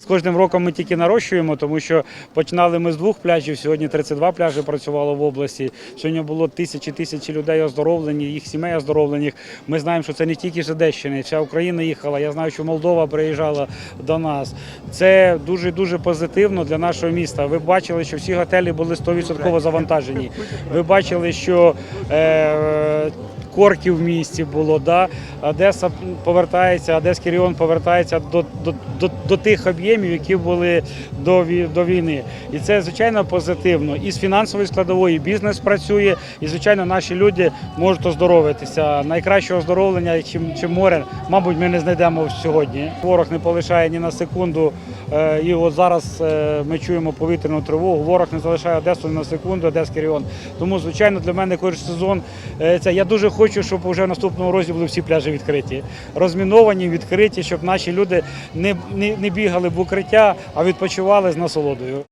З кожним роком ми тільки нарощуємо, тому що починали ми з двох пляжів. Сьогодні 32 пляжі працювало в області. Сьогодні було тисячі тисячі людей оздоровлені, їх сімей оздоровлених. Ми знаємо, що це не тільки з Одещини, вся Україна їхала. Я знаю, що Молдова приїжджала до нас. Це дуже дуже позитивно для нашого міста. Ви бачили, що всі готелі були 100% завантажені. Ви бачили, що е, корків в місті було. Да? Одеса повертається, Одеський регіон повертається до, до, до, до тих об'ємів, які були до, до війни. І це звичайно позитивно. І з фінансової складової бізнес працює, і звичайно наші люди можуть оздоровитися. Найкраще оздоровлення, чим, чим море, мабуть, ми не знайдемо сьогодні. Ворог не полишає ні на секунду. Е, І от зараз е, ми чуємо повітряну тривогу. Ворог не залишає Одесу ні на секунду, Одеський регіон. Тому, звичайно, для мене кожен сезон е, це я дуже хочу, щоб вже наступному році були всі пляжі відкриті, розміновані, відкриті, щоб наші люди не, не, не бігали в укриття, а відпочивали з насолодою.